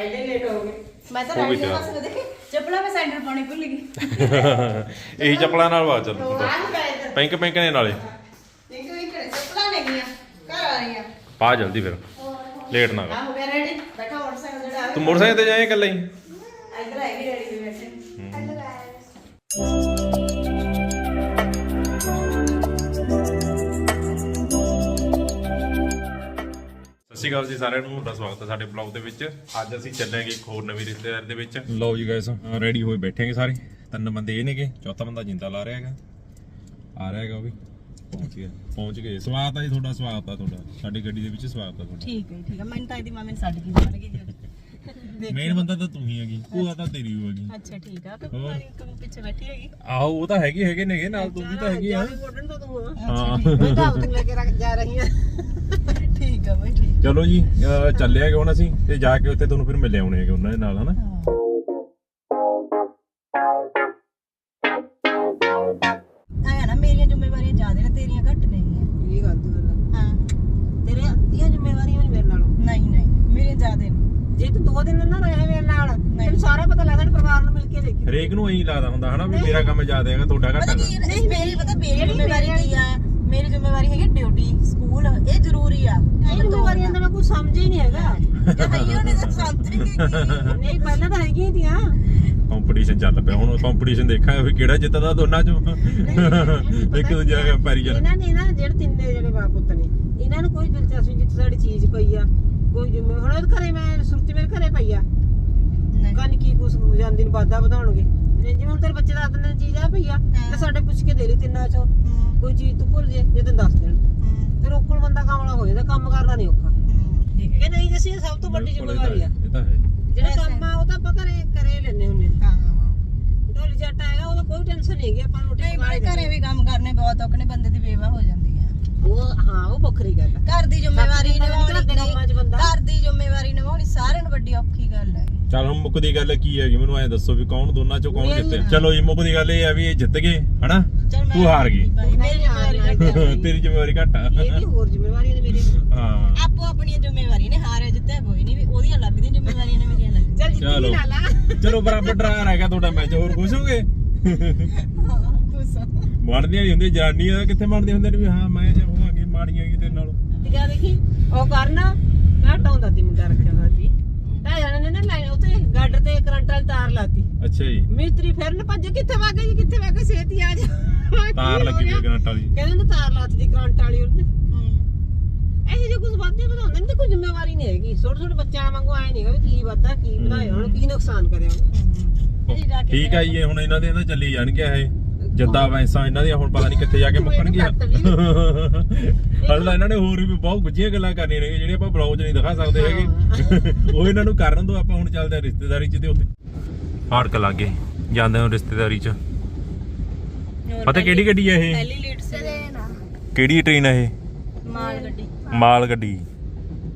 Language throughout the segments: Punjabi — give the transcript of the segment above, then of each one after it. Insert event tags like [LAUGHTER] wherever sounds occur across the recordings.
ਪਹਿਲੇ ਲੇਟ ਹੋ ਗਏ। ਮੈਂ ਤਾਂ ਉਹ ਵੀ ਰੈਡੀ ਤਿਆਰ। ਬਸ ਦੇਖੀ ਚੱਪਲਾਂ ਮੈਂ ਸੈਂਡਲ ਪਾਉਣੀ ਭੁੱਲ ਗਈ। [LAUGHS] ਇਹੀ ਚੱਪਲਾਂ ਨਾਲ ਵਾ ਚੱਲ ਨਹੀਂ ਇੱਧਰ ਪੈਂਕ ਪੈਂਕ ਨੇ ਨਾਲੇ। ਦੇਖੋ ਇਹ ਕਿਹੜੇ? ਚੱਪਲਾਂ ਨੇ ਗਈਆਂ ਘਰ ਆ ਰਹੀਆਂ। ਪਾ ਜਲਦੀ ਫਿਰ। ਲੇਟ ਨਾ ਕਰ। ਆ ਹੋ ਗਿਆ ਰੈਡੀ ਬੈਠਾ ਮੋਟਰਸਾਈਕਲ ਜਿਹੜਾ ਆ ਤੂੰ ਮੋਟਰਸਾਈਕਲ ਤੇ ਜਾਏ ਇਕੱਲਾ ਹੀ? ਇੱਧਰ ਹੈਗੀ ਰੈਡੀ ਦੇ ਬੈਠੇ। ਸ਼੍ਰੀ ਅਕਾਲ ਜੀ ਸਾਰਿਆਂ ਨੂੰ ਤੁਹਾਡਾ ਸਵਾਗਤ ਹੈ ਸਾਡੇ ਬਲੌਗ ਦੇ ਵਿੱਚ। ਅੱਜ ਅਸੀਂ ਚੱਲਾਂਗੇ ਇੱਕ ਹੋਰ ਨਵੀਂ ਰਿਸ਼ਤੇਦਾਰ ਦੇ ਵਿੱਚ। ਲਓ ਜੀ ਗਾਇਸ ਰੈਡੀ ਹੋਏ ਬੈਠੇਗੇ ਸਾਰੇ। ਤਿੰਨ ਬੰਦੇ ਇਹ ਨੇਗੇ ਚੌਥਾ ਬੰਦਾ ਜਿੰਦਾ ਲਾ ਰਿਹਾ ਹੈਗਾ। ਆ ਰਿਹਾ ਹੈਗਾ ਉਹ ਵੀ। ਪਹੁੰਚ ਗਿਆ ਪਹੁੰਚ ਗਏ। ਸਵਾਗਤ ਹੈ ਜੀ ਤੁਹਾਡਾ ਸਵਾਗਤ ਹੈ ਤੁਹਾਡਾ। ਸਾਡੀ ਗੱਡੀ ਦੇ ਵਿੱਚ ਸਵਾਗਤ ਹੈ ਤੁਹਾਡਾ। ਠੀਕ ਹੈ ਠੀਕ ਹੈ। ਮੈਨੂੰ ਤਾਂ ਇਹਦੀ ਮਾਮੇ ਨੇ ਛੱਡ ਕੇ ਮਾਰ ਗਈ ਮੇਨ ਬੰਦਾ ਤਾਂ ਤੂੰ ਹੀ ਹੈਗੀ ਭੂਆ ਤਾਂ ਤੇਰੀ ਹੋਏਗੀ ਅੱਛਾ ਠੀਕ ਆ। ਕਿ ਕੁਮਾਰੀ ਤੂੰ ਪਿੱਛੇ ਬੈਠੀ ਹੈਗੀ। ਆਹੋ ਉਹ ਤਾਂ ਹੈਗੇ ਹੈਗੇ ਨੇਗੇ ਨਾਲ ਤੂੰ ਵੀ ਤਾਂ ਹੈਗੀ ਆ। ਗੋਡਨ ਤੋਂ ਤੂੰ ਆ। ਹਾਂ। ਮੈਂ ਤਾਂ ਆਉਟਿੰਗ ਲੈ ਕੇ ਰੱਖ ਜਾ ਰਹੀ ਆ। ਠੀਕ ਚਲੋ ਜੀ ਅਹ ਚੱਲੇ ਹੈਗੇ ਹੁਣ ਅਸੀਂ ਤੇ ਜਾ ਕੇ ਉੱਥੇ ਤੁਹਾਨੂੰ ਫਿਰ ਮਿਲੇ ਆਉਣੇ ਹੈਗੇ ਉਹਨਾਂ ਦੇ ਨਾਲ ਹਨਾ? ਆਇਆ ਨਾ ਮੇਰੀਆਂ ਜ਼ਿੰਮੇਵਾਰੀਆਂ ਜ਼ਿਆਦਾ ਨੇ ਤੇਰੀਆਂ ਘੱਟ ਨਹੀਂ ਇਹ ਗੱਲ ਤੂੰ ਗੱਲ ਹਾਂ। ਤੇਰੇ ਅੱਧੀਆਂ ਜ਼ਿੰਮੇਵਾਰੀਆਂ ਵੀ ਮੇਰੇ ਨਾਲੋਂ। ਨਹੀਂ ਨਹੀਂ ਮੇਰੀਆਂ ਜ਼ਿਆਦਾ ਨੇ। ਜੇ ਤੂੰ ਦੋ ਦਿਨ ਨਾ ਰਹੇ ਮੇਰੇ ਨਾਲ ਤੈਨੂੰ ਸਾਰਾ ਪਤਾ ਲੱਗਦਾ ਨੀ ਪਰਿਵਾਰ ਨੂੰ ਮਿਲ ਕੇ ਦੇਖੀ। ਹਰੇਕ ਨੂੰ ਇਹੀ ਲੱਗਦਾ ਹੁੰਦਾ ਹਨਾ ਵੀ ਮੇਰਾ ਕੰਮ ਜ਼ਿਆਦਾ ਹੈਗਾ ਤੁਹਾਡਾ ਘੱਟ ਪਤਾ ਹੈਗਾ। ਕੀ ਨਹੀਂ ਮੇਰੀ ਪਤਾ ਮੇਰੀ ਜ਼ਿੰਮੇਵਾਰੀ ਕੀ ਆ? ਮੇਰੀ ਜ਼ਿੰਮੇਵਾਰੀ ਹੈਗੀ ਡਿਊਟੀ ਸਕੂਲ ਇਹ ਜ਼ਰੂਰੀ ਆ। ਇਹ ਜ਼ਿੰਮੇਵਾਰੀਆਂ ਦਾ ਮੈਂ ਕੁਝ ਸਮਝ ਹੀ ਨਹੀਂ ਹੈਗਾ। ਜੇ ਭਈਓ ਨੇ ਤਾਂ ਸਮਝ ਨਹੀਂ ਕੀ ਨਹੀਂ ਪਹਿਲਾਂ ਤਾਂ ਹੈਗੀਆਂ ਤੀਆਂ। ਕੰਪੀਟੀਸ਼ਨ ਚੱਲ ਪਿਆ। ਹੁਣ ਕੰਪੀਟੀਸ਼ਨ ਦੇਖਾਂਗੇ ਵੀ ਕਿਹੜਾ ਜਿੱਤਦਾ ਦੋਨਾਂ ਚੋਂ। ਇੱਕ ਦੂਜੇ ਦਾ ਪੈਰੀ ਚੱਲ ਇਹਨਾਂ ਨੇ ਨਾ ਜਿਹੜੇ ਤਿੰਨੇ ਜਿਹੜੇ ਬਾਪ ਪੁੱਤ ਨੇ ਇਹਨਾਂ ਨੂੰ ਕੋਈ ਦਿਲਚਸਪੀ ਜਿੱਥੇ ਸਾਡੀ ਚੀਜ਼ ਪਈ ਆ। ਕੋਈ ਜ਼ਿੰਮੇ ਹੁਣ ਉਹਦੇ ਘਰੇ ਮੈਂ ਸੁਰਤੀ ਮੇਰੇ ਘਰੇ ਪਈ ਆ। ਨਹੀਂ। ਕੰਨ ਕੀ ਕੁਛ ਜਾਂਦੀ ਨੂੰ ਵਾਧਾ ਵਧਾਉਣਗੇ। ਜੇ ਜਿਵੇਂ ਹੁਣ ਤੇਰੇ ਬੱਚੇ ਦਾ ਦਿਨ ਚੀਜ਼ ਆ ਪਈ ਆ ਤੇ ਸਾਡੇ ਪੁੱਛ ਕੇ ਦੇ ਲਈ ਤਿੰਨਾਂ ਚੋਂ। ਕੋਈ ਚੀਜ਼ ਤੂੰ ਭੁੱਲ ਜੇ ਜੇ ਤੈਨੂੰ ਦੱਸ ਦੇਣ। ਰੋਕਣ ਬੰਦਾ ਕਾਮਲਾ ਹੋ ਜਾਂਦਾ ਕੰਮ ਕਰਨਾ ਨਹੀਂ ਔਖਾ। ਠੀਕ ਹੈ। ਕਿ ਨਹੀਂ ਜਸੀਂ ਸਭ ਤੋਂ ਵੱਡੀ ਜ਼ਿੰਮੇਵਾਰੀ ਆ। ਇਹ ਤਾਂ ਹੈ। ਜਿਹੜਾ ਕੰਮ ਆ ਉਹ ਤਾਂ ਆਪਾਂ ਘਰੇ ਕਰੇ ਲੈਨੇ ਹੁੰਨੇ ਹਾਂ। ਢੋਲੀ ਜੱਟ ਆਏਗਾ ਉਹਦਾ ਕੋਈ ਟੈਨਸ਼ਨ ਨਹੀਂ ਹੈਗੀ ਆਪਾਂ ਨੂੰ ਰੋਟੀ ਨਹੀਂ ਘਰੇ ਵੀ ਕੰਮ ਕਰਨੇ ਬਹੁਤ ਔਖੇ ਨੇ ਬੰਦੇ ਦੀ ਬੇਵਾ ਹੋ ਜਾਂਦੀ। ਉਹ ਹਾਂ ਉਹ ਵੱਖਰੀ ਗੱਲ ਆ। ਘਰ ਦੀ ਜ਼ਿੰਮੇਵਾਰੀ ਘਰ ਨਿਭਾਉਣੀ ਦੇ ਕੰਮਾਂ 'ਚ ਬੰਦਾ? ਘਰ ਦੀ ਜ਼ਿੰਮੇਵਾਰੀ ਨਿਭਾਉਣੀ ਸਾਰਿਆਂ ਨੂੰ ਵੱਡੀ ਔਖੀ ਗੱਲ ਹੈ ਚੱਲ ਹੁਣ ਮੁੱਕਦੀ ਗੱਲ ਕੀ ਹੈਗੀ? ਮੈਨੂੰ ਐ ਦੱਸੋ ਵੀ ਕੌਣ ਦੋਨਾਂ ਚੋਂ ਕੌਣ ਮੇਰੀ- ਜਿੱਤੇ? ਚਲੋ ਜੀ ਮੁੱਕਦੀ ਗੱਲ ਇਹ ਆ ਵੀ ਇਹ ਜਿੱਤ ਗਏ ਹਨਾ? ਚਲ ਮੈਂ ਤੂੰ ਹਾਰ ਗਈ। ਭਾਈ, ਮੇਰੀ ਜ਼ਿੰਮੇਵਾਰੀ ਘੱਟ ਹੈ। ਤੇਰੀ ਜ਼ਿੰਮੇਵਾਰੀ ਘੱਟ ਆ। ਇਹ ਵੀ ਹੋਰ ਜ਼ਿੰਮੇਵਾਰੀਆਂ ਨੇ ਮੇਰੀ। ਹਾਂ। ਆਪੋ ਆਪਣੀਆਂ ਜ਼ਿੰਮੇਵਾਰੀਆਂ ਨੇ ਹਾਰਿਆ ਜਿੱਤਿਆ ਕੋਈ ਨਹੀਂ ਵੀ ਉਹਦੀਆਂ ਲੱਗਦੀਆਂ ਜ਼ਿੰਮੇਵਾਰੀਆਂ ਨੇ ਮੇਰੀਆਂ ਲੱਗਦੀਆਂ। ਚੱਲ ਜਿੱਤੀ ਚਲੋ। ਵੀ ਨਾ ਲਾ। ਚਲੋ ਬਰਾਬਰ ਡਰਾ ਰਹਿ ਗਿਆ ਤੁਹਾਡਾ ਮੈਚ ਹੋਰ ਖੁਸ਼ ਹੋਗੇ? ਹਾਂ ਖੁਸ਼ ਹਾਂ। ਬਣਦੀਆਂ ਨਹੀਂ ਹੁੰਦੀਆਂ ਜਾਣਦੀਆਂ ਕਿੱਥੇ ਬਣਦੀਆਂ ਹੁੰਦੀਆਂ ਨੇ ਵੀ ਹਾਂ ਮੈਂ ਮਾੜੀਆਂ ਕੀ ਤੇਰੇ ਨਾਲ। ਤੇ ਕਿਆ ਦੇਖੀ ਉਹ ਕਰਨਾ ਘੱਟ ਆਉਂਦਾ ਤੀ ਮੁੰਡਾ ਰੱਖਿਆ ਹੋਇਆ ਸੀ ਤਾਂ ਜਾਣੇ ਨੇ ਨਾ ਲਾਈਨ ਉੱਤੇ ਗੱਡ ਤੇ ਕਰੰਟ ਵਾਲੀ ਤਾਰ ਲਾਤੀ। ਅੱਛਾ ਜੀ। ਮਿਸਤਰੀ ਫਿਰਨ ਭੱਜ ਕਿੱਥੇ ਵਗ ਗਈ ਕਿੱਥੇ ਵਗ ਗਈ ਛੇਤੀ ਆ ਜਾ। ਮੈਂ ਤਾਰ ਲੱਗੀ ਹੋਈ? ਕਰੰਟ ਵਾਲੀ। ਕਹਿੰਦੇ ਨੇ ਤਾਰ ਲਾਤੀ ਦੀ ਕਰੰਟ ਵਾਲੀ ਉਹਨੇ। ਹੂੰ। ਇਹ ਜੇ ਕੁਝ ਵਾਧੇ ਵਧਾਉਂਦੇ ਨੇ ਤੇ ਕੋਈ ਜ਼ਿੰਮੇਵਾਰੀ ਨਹੀਂ ਹੈਗੀ। ਛੋਟੇ ਛੋਟੇ ਬੱਚਿਆਂ ਵਾਂਗੂ ਆਏ ਨਹੀਂਗਾ ਵੀ ਕੀ ਵਾਧਾ ਕੀ ਵਧਾਇਆ ਹੁਣ ਕੀ ਨੁਕਸਾਨ ਕਰਿਆ ਉਹਨੇ। ਠੀਕ ਆ ਜੀ ਇਹ ਹੁਣ ਇਹਨਾਂ ਦੇ ਤਾਂ ਚੱਲੀ ਜਾਣਗੇ ਇਹ। ਜੱਦਾ ਵੈਸਾਂ ਇਹਨਾਂ ਦੀਆਂ ਹੁਣ ਪਤਾ ਨਹੀਂ ਕਿੱਥੇ ਜਾ ਕੇ ਮੁੱਕਣਗੀਆਂ। ਕੱਟ ਵੀ। ਹਲ ਤਾਂ ਇਹਨਾਂ ਨੇ ਹੋਰ ਵੀ ਬਹੁਤ ਗੁੱਝੀਆਂ ਗੱਲਾਂ ਕਰਨੀਆਂ ਨੇ ਜਿਹੜੀਆਂ ਆਪਾਂ ਬਲੌਗ 'ਚ ਨਹੀਂ ਦਿਖਾ ਸਕਦੇ ਹੈਗੇ। ਉਹ ਇਹਨਾਂ ਨੂੰ ਕਰਨ ਦੋ ਆਪਾਂ ਹੁਣ ਚੱਲਦੇ ਆ ਰਿਸ਼ਤੇਦਾਰੀ 'ਚ ਤੇ ਉੱਥੇ। ਫਾੜਕ ਲੱਗੇ ਜਾਂਦੇ ਹਾਂ ਰਿਸ਼ਤੇਦਾਰੀ 'ਚ। ਪਤਾ ਕਿਹੜੀ ਗੱਡੀ ਆ ਇਹ? ਪਹਿਲੀ ਲੀਡ ਸੀ। ਕਿਹੜੀ ਟ੍ਰੇਨ ਆ ਇਹ? ਮਾਲ ਗੱਡੀ। ਮਾਲ ਗੱਡੀ।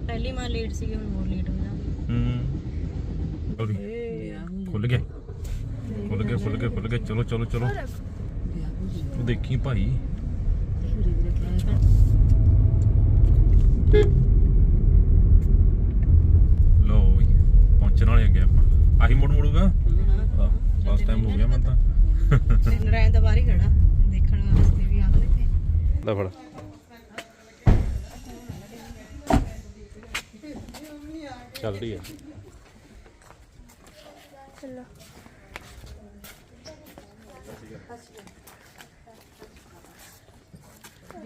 ਪਹਿਲੀ ਮਾਲ ਲੀਡ ਸੀ ਹੁਣ ਹੋਰ ਲੀਡ ਹੋ ਜਾਊਗੀ ਹੂੰ ਖੁੱਲ ਗਿਆ। ਖੁੱਲ ਗਿਆ ਖੁੱਲ ਗਿਆ ਖੁੱਲ ਗਿਆ। ਚਲੋ ਚਲੋ ਚਲੋ। ਤੂੰ ਦੇਖੀ ਭਾਈ। ਲੋ ਜੀ ਪਹੁੰਚਣ ਵਾਲੇ ਅੱਗੇ ਆਪਾਂ। ਆਹੀ ਮੁੜ ਮੁੜੂਗਾ? ਬਸ ਟਾਈਮ ਹੋ ਗਿਆ ਮਨ ਤਾਂ। ਤੇ ਨਰਾਇਣ ਦਾ ਬਾਹਰ ਹੀ ਖੜਾ ਦੇਖਣ ਵਾਸਤੇ ਵੀ ਆਉਂਦੇ ਤੇ ਲੈ ਫੜ। ਚੱਲਦੀ ਹੈ ਚੱਲ।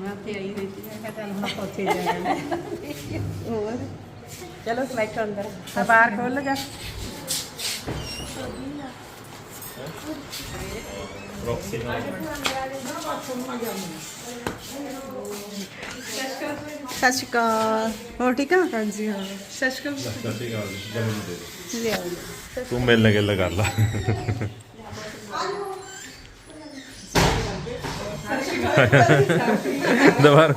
ਮੈਂ ਤੇ ਆਈ ਹੋਈ ਸੀ ਮੈਂ ਕਿਹਾ ਚੱਲ ਹੁਣ ਉੱਥੇ ਜਾਣਾ ਹੋਰ ਚਲੋ ਬੈਠੋ ਅੰਦਰ ਆ ਬਾਹਰ ਖੋਲ ਜਾ। ਪ੍ਰੋਕਸੀ ਨਾਲ ਸਤਿ ਸ਼੍ਰੀ ਅਕਾਲ। ਹੋਰ ਠੀਕ ਆ? ਹਾਂਜੀ ਹਾਂ। ਸਤਿ ਸ਼੍ਰੀ ਸਤਿ ਸ਼੍ਰੀ ਅਕਾਲ ਜਮਨ ਦੇ ਅਕਾਲ ਤੂੰ ਮਿਲਣ ਗਿੱਲ ਕਰ ਲਾ। ਦੁਬਾਰਾ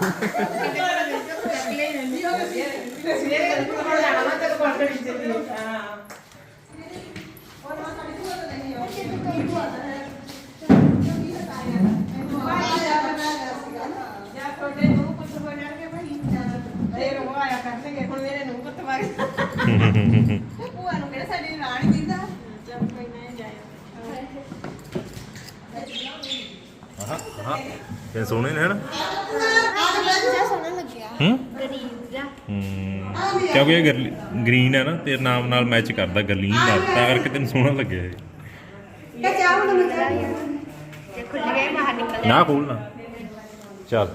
ਭੂਆ ਨੂੰ ਕਿਹੜਾ ਸਾਡੀ ਰਾਣੀ ਦਿੰਦਾ ਹਾਂ ਇਹ ਸੋਹਣੇ ਨੇ ਹਨ? ਹੂੰ? ਹੂੰ। ਕਿਉਂਕਿ ਇਹ ਗ੍ਰੀਨ ਹੈ ਨਾ ਤੇਰੇ ਨਾਮ ਨਾਲ ਮੈਚ ਕਰਦਾ ਗਰਲੀਨ ਦਾ, ਤਾਂ ਕਰਕੇ ਤੈਨੂੰ ਸੋਹਣਾ ਲੱਗਿਆ ਇਹ। ਨਾ ਖੋਲਣਾ ਚੱਲ।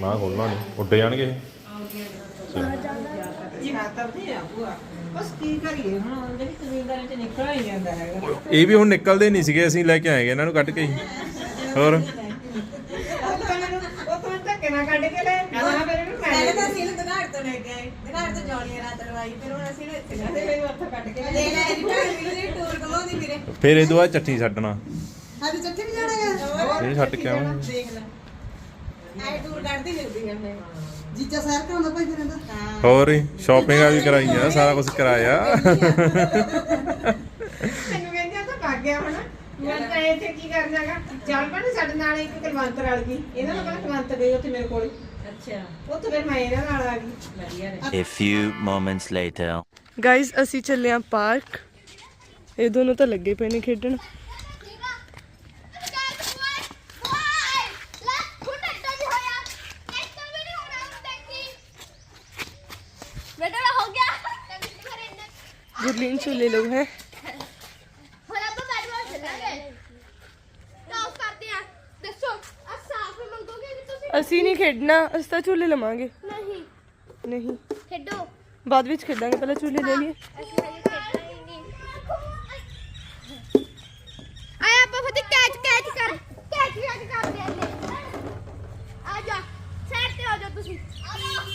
ਨਾ ਖੋਲਣਾ ਨਹੀਂ, ਉੱਡ ਜਾਣਗੇ ਇਹ। ਇਹ ਵੀ ਹੁਣ ਨਿਕਲਦੇ ਨਹੀਂ ਸੀਗੇ, ਅਸੀਂ ਲੈ ਕੇ ਆਏਗੇ ਇਹਨਾਂ ਨੂੰ ਕੱਢ ਕੇ ਹੀ। ਹੋਰ? ਪਹਿਲੇ ਤਾਂ ਅਸੀਂ ਇਹਨੂੰ ਦਗਾੜ ਤੋਂ ਲੈ ਕੇ ਆਏ ਦਗਾੜ ਤੋਂ ਜੌਲੀਆਂ ਰਾਤ ਲਵਾਈ ਫਿਰ ਹੁਣ ਅਸੀਂ ਇਹਨੂੰ ਇੱਥੇ ਤੇ ਮੈਨੂੰ ਲੈ ਲੈ ਲੈ ਰਿਟਰਨ ਵੀ ਟੂਰ ਕਮਾਉਂਦੀ ਫਿਰੇ ਫਿਰ ਇਹ ਤੋਂ ਬਾਅਦ ਚੱਠੀ ਛੱਡਣਾ। ਅੱਜ ਚੱਠੇ ਵੀ ਜਾਣਾ ਹੈ ਇਹ ਛੱਡ ਕੇ ਆਵਾਂਗੇ। ਦੇਖ ਲੈ ਐ ਟੂਰ ਕੱਢਦੀ ਫਿਰਦੀ ਹੈ ਮੈਂ ਜੀਜਾ ਸਹਿਰ ਤੇ ਭਾਈ ਫਿਰ ਇਹਦਾ ਹੋਰ ਸ਼ਾਪਿੰਗ ਆ ਵੀ ਕਰਾਈ ਆ, ਸਾਰਾ ਕੁਝ ਕਰਾਇਆ। ਮੈਨੂੰ ਕਹਿੰਦੇ ਆ ਤਾਂ ਭੱਗ ਗਿਆ ਹੁਣ ਮੈਂ ਤਾਂ ਇੱਥੇ A few moments later. Guys ਅਸੀਂ ਚੱਲੇ ਆ ਪਾਰਕ। ਇਹ ਦੋਨੋਂ ਤਾਂ ਲੱਗੇ ਪਏ ਨੇ ਖੇਡਣ। ਗੁਰਲੀਨ ਚੁੱਲੇ ਲੋਕ ਹੈ। ਅਸੀਂ ਨਹੀਂ ਖੇਡਣਾ ਅਸੀਂ ਤਾਂ ਝੂਲੇ ਲਵਾਂਗੇ। ਨਹੀਂ। ਨਹੀਂ। ਖੇਡੋ। ਬਾਅਦ ਵਿੱਚ ਖੇਡਾਂਗੇ ਪਹਿਲਾਂ ਝੂਲੇ ਲੈ ਲਈਏ। ਅਸੀਂ ਹਜੇ ਖੇਡਣਾ ਹੀ ਨਹੀਂ। ਆਇਆ ਆਪਾਂ ਫਤੇ ਕੈਚ ਕੈਚ ਕਰ। ਕੈਚ ਕੈਚ ਕਰਦੇ ਆ ਆ ਜਾ ਸਾਈਡ ਤੇ ਆ ਜਾ ਤੁਸੀਂ।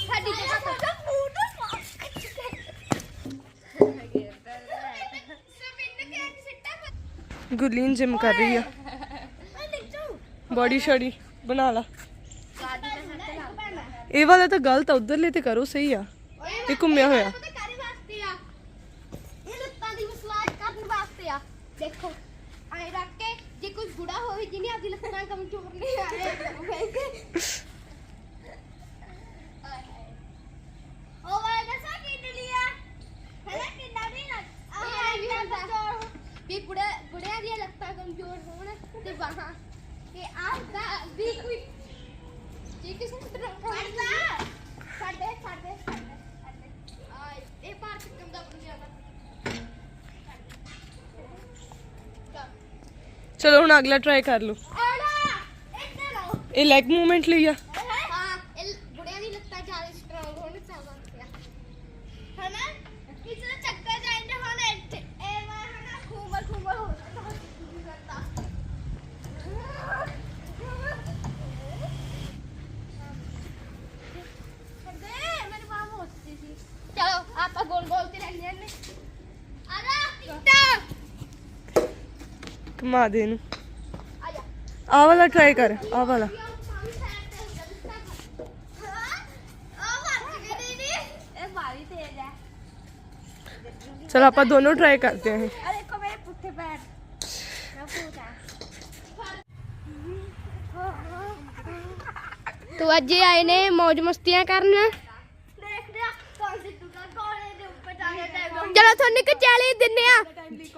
ਸਾਡੀ ਜਗ੍ਹਾ ਤੋਂ ਫੂਟ ਗੁਰਲੀਨ ਜਿਮ ਕਰ ਰਹੀ ਆ। ਬੋਡੀ ਸ਼ੋਡੀ ਬਣਾ ਲਾ। ਇਹ ਵਾਲਾ ਤਾਂ ਗਲਤ ਆ ਉਧਰਲੇ ਤੇ ਕਰੋ ਸਹੀ ਆ। ਇਹ ਘੁੰਮਿਆ ਹੋਇਆ। ਕਾਰੇ ਵਾਸਤੇ ਆ। ਇਹ ਲੱਤਾਂ ਦੀ ਮਸਲਾਜ ਕਰਨ ਵਾਸਤੇ ਆ। ਦੇਖੋ ਐ ਰੱਖ ਕੇ ਜੇ ਕੋਈ ਬੁੜਾ ਹੋਵੇ ਜਿਹਨੇ ਆਪਦੀ ਲੱਤਾਂ ਕਮਜ਼ੋਰ ਆਏ ਵੀ ਬੁੜੇ ਬੁੜਿਆਂ ਦੀਆਂ ਲੱਤਾਂ ਹੋਣ ਤੇ ਬਾਹਾਂ। ਤੇ ਆਹ ਦਾ ਵੀ ਕੋਈ ਜੇ ਕਿਸੇ ਨੂੰ ਫੜਦਾ ਸਾਡੇ ਸਾਡੇ ਸਾਡੇ ਆ ਇਹ ਪਾਰਕ ਕੰਦਾ ਬਣ ਜਾਣਾ ਚਲੋ ਹੁਣ ਅਗਲਾ ਟਰਾਈ ਕਰ ਲਓ। ਇਹ ਲੈਗ ਮੂਵਮੈਂਟ ਲਈ ਆ ਹਾਂ ਇਹ ਬੁੜਿਆਂ ਦੀ ਲੱਤਾਂ ਜ਼ਿਆਦਾ ਸਟਰੋਂਗ ਹੋਣ ਚਾਹੀਦੀਆਂ ਹਨਾ ਕਿਸੇ ਦਾ ਚੱਕਰ ਜਾਂਦੇ ਹੁਣ ਇੱਥੇ ਇਹ ਵਾ ਹਨਾ ਖੂਮਰ ਖੂਮਰ ਹੋ ਜਾਂਦਾ ਛੱਡੇ ਮੇਰੇ ਬਾਹ ਮੋਸਤੀ ਸੀ ਚਲੋ ਆਪਾਂ ਗੋਲ ਗੋਲ ਤੇ ਰਹਿੰਦੇ ਨੇ ਆਲਾ ਟਿਕਟਾ ਘੁਮਾ ਦੇ ਇਹਨੂੰ। ਆ ਵਾਲਾ ਟਰਾਈ ਕਰ ਆਹ ਵਾਲਾ। ਚਲ ਆਪਾਂ ਦੋਨੋਂ ਟਰਾਈ ਕਰਦੇ ਹਾਂ ਇਹ। ਤੋ ਅੱਜ ਇਹ ਆਏ ਨੇ ਮौज ਮਸਤੀਆਂ ਕਰਨ। ਦੇਖਦੇ ਆ ਕੌਣ ਜਿੱਤੂਗਾ ਕੋਲੇ ਦੇ ਉੱਪਰ ਜਾ ਕੇ ਚਲੋ ਤੁਹਾਨੂੰ ਇੱਕ ਚੈਲੰਜ ਦਿੰਨੇ ਆ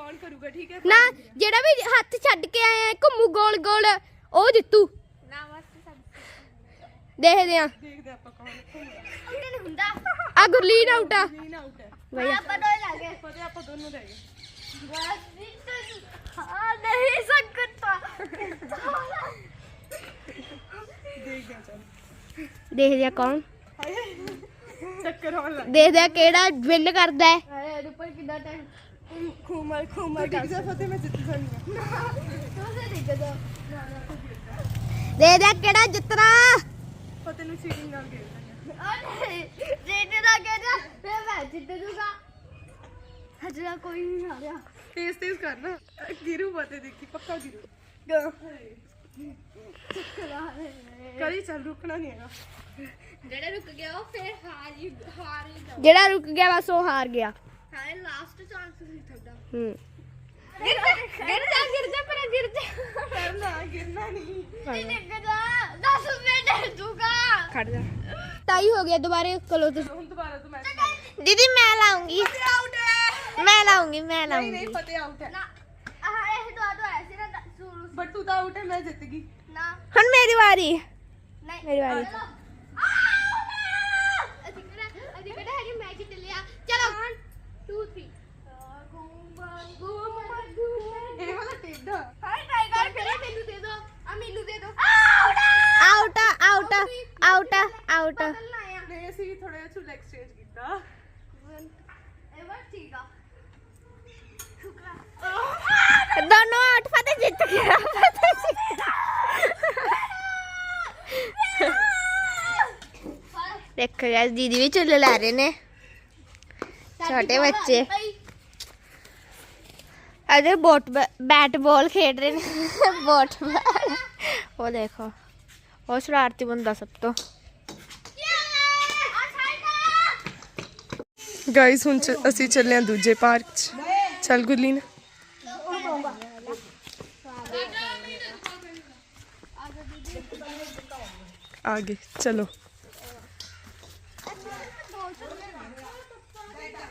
ਕੌਣ ਕਰੂਗਾ ਠੀਕ ਹੈ? ਨਾ ਜਿਹੜਾ ਵੀ ਹੱਥ ਛੱਡ ਕੇ ਆਇਆ ਹੈ, ਘੁੰਮੂ ਗੋਲ ਗੋਲ ਉਹ ਜਿੱਤੂ। ਦੇਖਦੇ ਆ ਦੇਖਦੇ ਆਪਾਂ ਕੌਣ ਨਹੀਂ ਹੁੰਦਾ। ਆ ਗੁਰਲੀਨ ਆਊਟ ਆ। ਨਹੀਂ ਆਊਟ ਹੈ। ਬਈ ਆਪਾਂ ਦੋਏ ਲੱਗੇ ਪਤੇ ਆਪਾਂ ਦੋਨੋਂ ਰਹਿ ਗਏ। ਆ ਨਹੀਂ ਸਕਤਾ ਦੇਖਦੇ ਹਾਂ ਚੱਲ। ਦੇਖਦੇ ਆ ਕੌਣ। ਚੱਕਰ ਆਉਣ ਲੱਗ ਦੇਖਦੇ ਆ ਕਿਹੜਾ ਵਿਨ ਕਰਦਾ ਹੈ। ਉੱਪਰ ਕਿੰਨਾ ਟਾਈਮ ਮੈਂ ਦੇ ਦੇ ਕਿਹੜਾ ਜਿੱਤਣਾ ਫਤਿਹ ਨੂੰ ਚੀਟਿੰਗ ਨਾਲ ਖੇਡਣਾ ਜਿੱਤ ਦਾ ਕਹਿ ਜਾ ਫਿਰ ਮੈਂ ਜਿੱਤ ਜੂਗਾ ਹਜੇ ਕੋਈ ਨਹੀਂ ਆ ਰਿਹਾ ਤੇਜ਼ ਤੇਜ਼ ਕਰਨਾ ਗਿਰੂ ਫਤਿਹ ਦੇਖੀ ਪੱਕਾ ਗਿਰੂ ਕਰੀ ਚੱਲ ਰੁਕਣਾ ਨਹੀਂ ਹੈਗਾ ਜਿਹੜਾ ਰੁਕ ਗਿਆ ਉਹ ਫਿਰ ਹਾਰ ਹੀ ਹਾਰ ਹੀ ਜਿਹੜਾ ਰੁਕ ਗਿਆ ਬਸ ਉਹ ਹਾਰ ਗਿਆ ਹਾਂ ਲਾਸਟ ਹੂੰ। ਗਿਰ ਜਾ ਗਿਰ ਜਾ ਗਿਰ ਜਾ ਪਰ ਗਿਰ ਜਾ ਕਰਨਾ ਗਿਰਨਾ ਨਹੀਂ। ਡਿੱਗ ਜਾ 10 ਮਿੰਟ ਦੂਗਾ ਖੜ ਜਾ। ਟਾਈ ਹੋ ਗਿਆ ਦੁਬਾਰੇ ਕਲੋ ਤੁਸੀਂ। ਹੁਣ ਦੁਬਾਰਾ ਤੋਂ ਮੈਚ ਦੀਦੀ ਮੈਂ ਲਾਉਂਗੀ। ਆਊਟ ਹੈ। ਮੈਂ ਲਾਉਂਗੀ ਮੈਂ ਲਾਉਂਗੀ ਨਹੀਂ ਫਤਿਹ ਆਊਟ ਹੈ। ਨਾ ਆਹ ਇਹ ਦੋ ਦੋ ਐਸੇ ਨਾ ਸ਼ੁਰੂ ਬਟ ਤੂੰ ਤਾਂ ਆਊਟ ਹੈ ਮੈਂ ਜਿੱਤ ਗਈ। ਨਾ। ਹੁਣ ਮੇਰੀ ਵਾਰੀ। ਨਹੀਂ ਮੇਰੀ ਵਾਰੀ ਆ ਅਸੀਂ ਕਿਹੜਾ ਅਸੀਂ ਕਿਹੜਾ ਹੈਗੇ ਮੈਚ ਜਿੱਤ ਲਿਆ ਚਲੋ 1 2 3 ਗੁੰਬਨ ਗੁੰਬਨ ਗੁੰਬਨ ਇਹ ਵਾਲਾ ਟੇਡਾ ਹਾਏ ਟਾਈਗਰ ਪਹਿਲੇ ਮੈਨੂੰ ਦੇ ਦੋ ਆ ਮੈਨੂੰ ਦੇ ਦੋ ਆਊਟ ਆਊਟ ਆਊਟ ਆਊਟ ਨਹੀਂ ਅਸੀਂ ਥੋੜਾ ਜਿਹਾ ਝੂਲਾ ਐਕਸਚੇਂਜ ਕੀਤਾ ਇਹ ਵਾਰ ਠੀਕ ਆ ਦੋਨੋਂ ਆਊਟ ਫਤਿਹ ਜਿੱਤ ਗਿਆ ਫਤਿਹ ਜਿੱਤ ਯਾਰ ਦੀਦੀ ਵੀ ਝੁੱਲੇ ਲੈ ਰਹੇ ਨੇ। ਛੋਟੇ ਬੱਚੇ। ਅਜੇ ਬੋਟ ਬੈਟ ਬਾਲ ਖੇਡ ਰਹੇ ਨੇ। [LAUGHS] ਬੋਟ ਬਾਲ। ਉਹ ਦੇਖੋ ਉਹ ਸ਼ਰਾਰਤੀ ਬੰਦਾ ਸਭ ਤੋਂ। ਗਾਇਸ ਹੁਣ ਚ- ਅਸੀਂ ਚੱਲੇ ਹਾਂ ਦੂਜੇ ਪਾਰਕ 'ਚ। ਚੱਲ ਗੁਰਲੀਨ ਆਗੇ ਚਲੋ।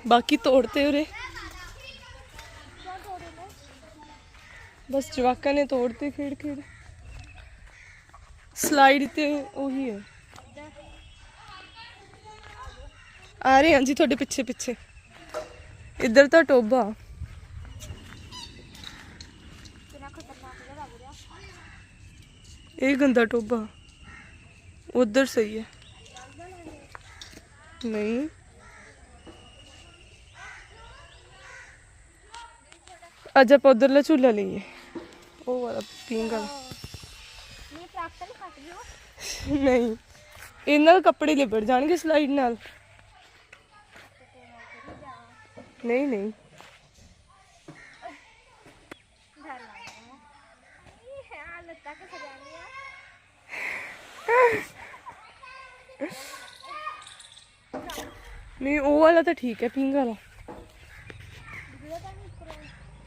ਬਾਕੀ ਤੋੜਤੇ ਉਰੇ ਬਸ ਜਵਾਕਾਂ ਨੇ ਤੋੜਤੇ ਖੇਡ ਖੇਡ ਸਲਾਈਡ ਤੇ ਉਹੀ ਹੈ ਆ ਰਹੇ ਹਾਂ ਜੀ ਤੁਹਾਡੇ ਪਿੱਛੇ ਪਿੱਛੇ ਇੱਧਰ ਤਾਂ ਟੋਬਾ ਇਹ ਗੰਦਾ ਟੋਬਾ ਉਧਰ ਸਹੀ ਹੈ ਨਹੀਂ ਅੱਜ ਆਪਾਂ ਉਧਰਲਾ ਝੂਲਾ ਲਈਏ। ਉਹ ਵਾਲਾ ਪਿੰਕ ਵਾਲਾ। ਨਹੀਂ, ਇਹਨਾਂ ਨਾਲ ਕੱਪੜੇ ਲਿਬੜ ਜਾਣਗੇ ਸਲਾਈਡ ਨਾਲ। ਨਹੀਂ ਨਹੀਂ। ਨਹੀਂ, ਉਹ ਵਾਲਾ ਤਾਂ ਠੀਕ ਹੈ ਪਿੰਕ ਵਾਲਾ।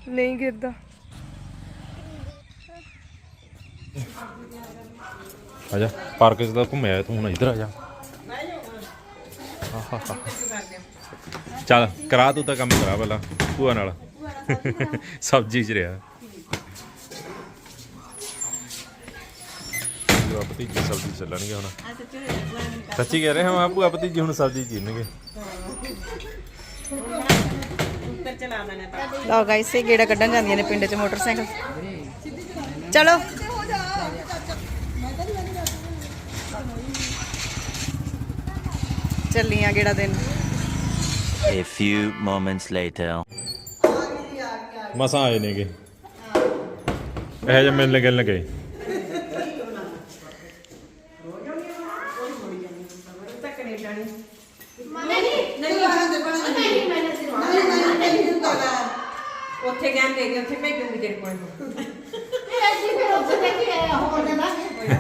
ਨਹੀਂ ਗਿਰਦਾ। ਆ ਜਾ ਪਾਰਕ 'ਚ ਤਾਂ ਘੁੰਮਿਆ ਤੂੰ ਹੁਣ, ਇੱਧਰ ਆ ਜਾ। ਆਹਾਹਾ। ਚੱਲ, ਕਰਾ ਤੂੰ ਤਾਂ ਕੰਮ ਕਰਾ ਪਹਿਲਾਂ, ਭੂਆ ਨਾਲ। ਸਬਜ਼ੀ 'ਚ ਰਿਹਾ। ਭੂਆ ਭਤੀਜੀ ਸਬਜ਼ੀ ਚੱਲਣਗੇ ਹੁਣ। ਸੱਚੀ ਕਹਿ ਰਹੇ ਹਾਂ, ਭੂਆ ਭਤੀਜੀ ਹੁਣ ਸਬਜ਼ੀ ਚੀਰਨਗੇ ਲਓ ਗਾਇਸ ਇਹ ਗੇੜਾ ਕੱਢਣ ਜਾਂਦੀਆਂ ਨੇ ਪਿੰਡ 'ਚ ਮੋਟਰਸਾਈਕਲ। ਚਲੋ। ਚੱਲੀਆਂ ਗੇੜਾ ਦੇਣ। A few moments later. ਮਸਾਂ ਆਏ ਨੇਗੇ। ਇਹ ਜੇ ਮਿਲਣ ਗਏ ਉੱਥੇ ਕਹਿੰਦੇ ਕਿ ਉੱਥੇ ਭੇਜੂਗੀ ਤੇਰੇ ਕੋਲ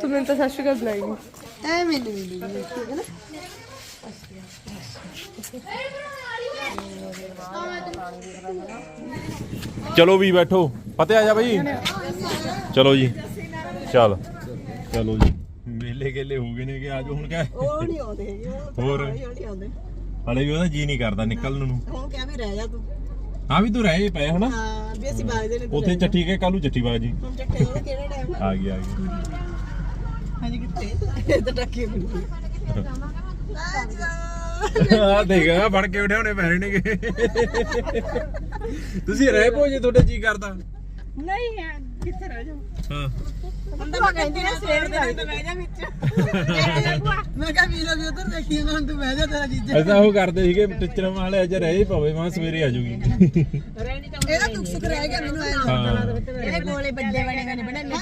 ਤੂੰ ਮੈਨੂੰ ਤਾਂ ਸਤਿ ਸ਼੍ਰੀ ਅਕਾਲ ਬੁਲਾਈ ਨਹੀਂ ਚਲੋ ਵੀ ਬੈਠੋ। ਫਤਿਹ ਆ ਜਾ ਬਈ। ਚਲੋ ਜੀ। ਚੱਲ। ਚਲੋ ਜੀ। ਮੇਲੇ ਗੇਲੇ ਹੋ ਗਏ ਨੇ ਕਿ ਆਜੋ ਹੁਣ ਕਿਆ ਉਹ ਨਹੀਂ ਆਉਂਦੇ ਹੋਰ। ਨਹੀਂ ਆਉਂਦੇ। ਹਲੇ ਵੀ ਉਹਦਾ ਜੀ ਨਹੀਂ ਕਰਦਾ ਨਿਕਲਣ ਨੂੰ। ਹੁਣ ਕਿਹਾ ਵੀ ਰਹਿ ਜਾ ਤੂੰ। ਹਾਂ ਵੀ ਤੂੰ ਰਹਿ ਪਏ ਹਨਾ। ਹਾਂ ਵੀ ਅਸੀਂ ਬਾਗ ਦੇ ਨੇ ਉੱਥੇ ਚੱਠੀ ਕੇ ਕੱਲੂ ਚੱਠੀ ਬਾਜੀ ਹੁਣ ਚੱਕੇ ਉਹ ਕਿਹੜਾ ਟਾਈਮ ਆ ਗਈ ਆ ਗਈ। ਹਾਂਜੀ, ਕਿੱਥੇ? ਇਹ ਟੱਕੇ ਬਿੰਦੀ ਆ ਦੇਖ ਫੜ ਕੇ ਉਠਾਉਣੇ ਪੈਣੇ ਨੇਗੇ। ਤੁਸੀਂ ਰਹਿ ਪੋ ਜੇ ਤੁਹਾਡੇ ਜੀ ਕਰਦਾ। ਨਹੀਂ ਹੈ ਕਿੱਥੇ ਰਹਿ ਜਾ ਹਾਂ। ਮੈਂ ਕਹਿੰਦੀ ਨਾ ਸਵੇਰ ਦੇ ਨਾਲ ਬਹਿ ਜਾ ਵਿੱਚ। ਮੈਂ ਕਿਹਾ ਵੀਰੋ ਵੀ ਉਧਰ ਦੇਖੀ ਮੈਂ ਤੂੰ ਬਹਿ ਜਾ ਤੇਰਾ ਜੀਜਾ। ਐਸਾ ਉਹ ਕਰਦੇ ਸੀਗੇ ਟੀਚਰ ਵਾਲੇ ਅੱਜ ਰਹਿ ਹੀ ਪਵੇ ਮਾਂ ਸਵੇਰੇ ਆ ਜੂਗੀ ਰਹਿਣੀ ਤਾਂ ਇਹਦਾ ਦੁੱਖ ਸੁੱਖ ਰਹਿ ਗਿਆ ਮੈਨੂੰ ਐ ਹਾਂ। ਇਹਦੇ ਗੋਲੇ ਵੱਡੇ ਬਣੇ ਹੋਏ ਨੇ ਬਣੇ ਲੈ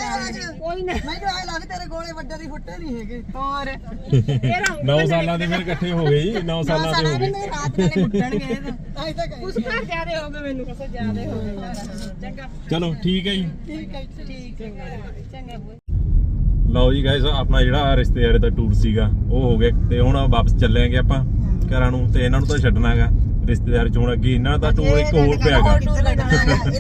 ਕੋਈ ਨਾ। ਮੈਨੂੰ ਐ ਲੱਗ ਤੇਰੇ ਗੋਲੇ ਵੱਡੇ ਦੀ ਫੁੱਟੇ ਨਹੀਂ ਹੈਗੇ। ਹੋਰ। [LAUGHS] 9 ਸਾਲਾਂ ਦੇ ਫਿਰ ਇਕੱਠੇ ਹੋ ਗਏ ਜੀ 9 ਸਾਲਾਂ ਦੇ ਹੋ ਗਏ। ਮੈਨੂੰ ਰਾਤ ਨਾਲੇ ਫੁੱਟਣਗੇ ਤਾਂ। ਤਾਂ ਉਸ ਘਰ ਜਿਆਦੇ ਹੋ ਗਏ ਮੈਨੂੰ ਕਿਸੇ ਜਿਆਦੇ ਹੋ ਗਏ। ਚੰਗਾ। ਚਲੋ। ਠੀਕ ਹੈ ਜੀ? ਠੀਕ ਹੈ ਠੀਕ ਹੈ। ਚੰਗਾ ਲਓ ਜੀ ਗਾਇਸ ਆਪਣਾ ਜਿਹੜਾ ਰਿਸ਼ਤੇਦਾਰੇ ਦਾ ਟੂਰ ਸੀਗਾ ਉਹ ਹੋ ਗਿਆ ਤੇ ਹੁਣ ਵਾਪਸ ਚੱਲਾਂਗੇ ਆਪਾਂ ਘਰਾਂ ਨੂੰ ਤੇ ਇਹਨਾਂ ਨੂੰ ਤਾਂ ਛੱਡਣਾਗਾ ਰਿਸ਼ਤੇਦਾਰ ਚੋਂ ਅੱਗੇ। ਇਹਨਾਂ ਦਾ ਟੂਰ ਇੱਕ ਹੋਰ ਪਿਆਗਾ। ਇਹਦਾ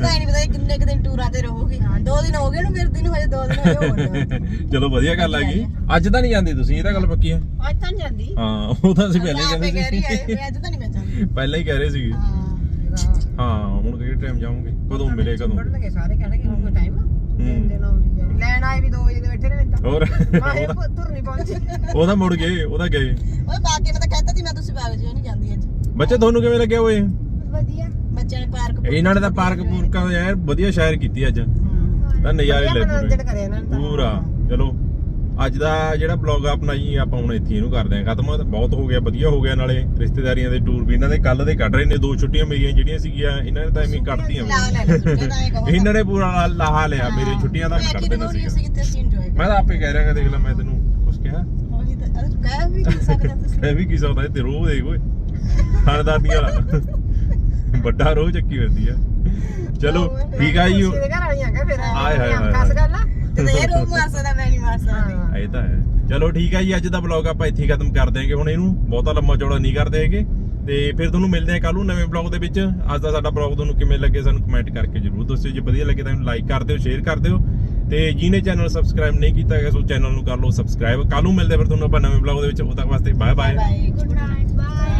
ਨਹੀਂ ਪਤਾ ਕਿੰਨੇ ਕੁ ਦਿਨ ਟੂਰਾਂ ਤੇ ਰਹੋਗੇ। ਦੋ ਦਿਨ ਹੋ ਗਏ ਨੂੰ ਫਿਰਦੀ ਨੂੰ ਹਜੇ ਦੋ ਦਿਨ ਹੋਏ ਚਲੋ ਵਧੀਆ ਗੱਲ ਹੈਗੀ ਅੱਜ ਤਾਂ ਨਹੀਂ ਜਾਂਦੇ ਤੁਸੀਂ ਇਹ ਤਾਂ ਗੱਲ ਪੱਕੀ ਆ। ਅੱਜ ਤਾਂ ਨੀ ਜਾਂਦੀ। ਹਾਂ ਉਹ ਤਾਂ ਅਸੀਂ ਪਹਿਲਾਂ ਹੀ ਆਪੇ ਕਹਿ ਰਹੀ ਕਹਿੰਦੇ ਹੈ ਮੈਂ ਅੱਜ ਤਾਂ ਨਹੀਂ ਮੈਂ ਜਾਂਦੀ। ਸੀ ਪਹਿਲਾਂ ਹੀ ਕਹਿ ਰਹੇ ਸੀਗੇ। ਹਾਂ ਟਾਈਮ ਜਾਓਗੇ ਕਦੋਂ ਮਿਲੇ ਕਦੋਂ? ਪੜਨਗੇ ਸਾਰੇ ਕਹਿਣਗੇ ਹੁਣ ਕੋਈ ਟਾਈਮ ਦਿਨ ਦਿਨ ਆਉਂਦੀ ਜਾ ਲੈਣ ਆਏ ਵੀ 2 ਵਜੇ ਦੇ ਬੈਠੇ ਨੇ ਮੈਨੂੰ ਤਾਂ ਹੋਰ? ਮੈਂ ਇਹ ਤੁਰ ਨਹੀਂ ਪਹੁੰਚੀ। ਉਹ ਤਾਂ ਮੁੜ ਗਏ ਉਹ ਤਾਂ ਗਏ। ਉਹ ਬਾਕੀ ਨੇ ਤਾਂ ਕਹਿਤਾ ਸੀ ਮੈਂ ਤੁਸੀਂ ਬਾਗ ਜੀ ਨਹੀਂ ਜਾਂਦੀ ਅੱਜ। ਬੱਚੇ ਤੁਹਾਨੂੰ ਕਿਵੇਂ ਲੱਗਿਆ ਹੋਏ ਵਧੀਆ। ਬੱਚਿਆਂ ਨੇ ਪਾਰਕ ਇਹਨਾਂ ਨੇ ਤਾਂ ਪਾਰਕ ਪੂਰਕਾਂ ਦਾ ਯਾਰ ਵਧੀਆ ਸ਼ਾਇਰ ਕੀਤੀ ਅੱਜ। ਤਾਂ ਨਜ਼ਾਰੇ ਲੈ ਮਨੋਰੰਜਨ ਪੂਰੇ ਕਰਿਆ ਇਹਨਾਂ ਨੇ ਤਾਂ। ਪੂਰਾ। ਚਲੋ। ਅੱਜ ਦਾ ਜਿਹੜਾ ਬਲੌਗ ਆਪਣਾ ਜੀ ਆਪਾਂ ਹੁਣ ਇੱਥੇ ਇਹਨੂੰ ਕਰਦੇ ਆਂ ਖਤਮ। ਬਹੁਤ ਹੋ ਗਿਆ ਵਧੀਆ ਹੋ ਗਿਆ ਨਾਲੇ। ਰਿਸ਼ਤੇਦਾਰੀਆਂ ਦੇ ਟੂਰ ਵੀ ਇਹਨਾਂ ਦੇ ਕੱਲ ਦੇ ਕੱਢ ਰਹੇ ਨੇ। ਦੋ ਛੁੱਟੀਆਂ ਮੇਰੀਆਂ ਜਿਹੜੀਆਂ ਸੀਗੀਆਂ ਇਹਨਾਂ ਨੇ ਤਾਂ ਐਵੇਂ ਕੱਢਤੀਆਂ ਕਹੋ ਇਹਨਾਂ ਨੇ ਪੂਰਾ ਲਾਹਾ ਲਿਆ ਮੇਰੇ ਛੁੱਟੀਆਂ ਦਾ ਮੈਂ ਕੱਢ ਕੀ ਦੇਣਾ ਸੀ ਮੈਂ ਤਾਂ ਆਪੇ ਕਹਿ ਰਿਹਾ ਕਿ ਦੇਖ ਲੈ ਮੈਂ ਤੈਨੂੰ ਕੁਝ ਕਿਹਾ। ਉਹੀ ਤਾਂ ਅਰੇ ਤੂੰ ਕਹਿ ਵੀ ਕੀ ਸਕਦਾ ਤੁਸੀਂ। ਇਹ ਵੀ ਕੀ ਸਕਦਾ ਤੇ ਰੋਹ ਦੇਖ ਓਏ। ਖਾਨਦਾਨੀ ਵਾਲਾ। ਵੱਡਾ ਰੋਹ ਚੱਕੀ ਫਿਰਦੀ ਆ। ਚਲੋ ਠੀਕ ਆ ਜੀ। ਦੇ ਕਹ ਫਿਰ। ਹਾਏ ਹਾਏ। ਆ ਇਹ ਰੂਮ ਮਾਰ ਸਕਦਾ ਮੈਂ ਨਹੀਂ ਮਾਰ ਸਕਦਾ ਇਹ ਤਾਂ ਹੈ। ਚਲੋ ਠੀਕ ਹੈ ਜੀ ਅੱਜ ਦਾ ਬਲੌਗ ਆਪਾਂ ਇੱਥੇ ਹੀ ਖਤਮ ਕਰ ਦਿਆਂਗੇ। ਹੁਣ ਇਹਨੂੰ ਬਹੁਤਾ ਲੰਮਾ ਚੌੜਾ ਨਹੀਂ ਕਰਦੇ ਹੈਗੇ। ਤੇ ਫਿਰ ਤੁਹਾਨੂੰ ਮਿਲਦੇ ਹਾਂ ਕੱਲ ਨੂੰ ਨਵੇਂ ਬਲੌਗ ਦੇ ਵਿੱਚ। ਅੱਜ ਦਾ ਸਾਡਾ ਬਲੌਗ ਤੁਹਾਨੂੰ ਕਿਵੇਂ ਲੱਗੇ ਸਾਨੂੰ ਕਮੈਂਟ ਕਰਕੇ ਜਰੂਰ ਦੱਸਿਓ ਜੇ। ਵਧੀਆ ਲੱਗੇ ਤਾਂ ਲਾਈਕ ਕਰ ਦਿਓ ਸ਼ੇਅਰ ਕਰ ਦਿਓ। ਤੇ ਜਿਹਨੇ ਚੈਨਲ ਸਬਸਕ੍ਰਾਈਬ ਨਹੀਂ ਕੀਤਾ ਹੈਗਾ ਸੋ ਚੈਨਲ ਨੂੰ ਕਰ ਲਓ ਸਬਸਕ੍ਰਾਈਬ ਕੱਲ ਨੂੰ ਮਿਲਦੇ ਫਿਰ ਤੁਹਾਨੂੰ ਆਪਾਂ ਨਵੇਂ ਬਲੌਗ ਦੇ ਵਿੱਚ। ਉਦੋਂ ਤੱਕ ਵਾਸਤੇ bye bye bye good night bye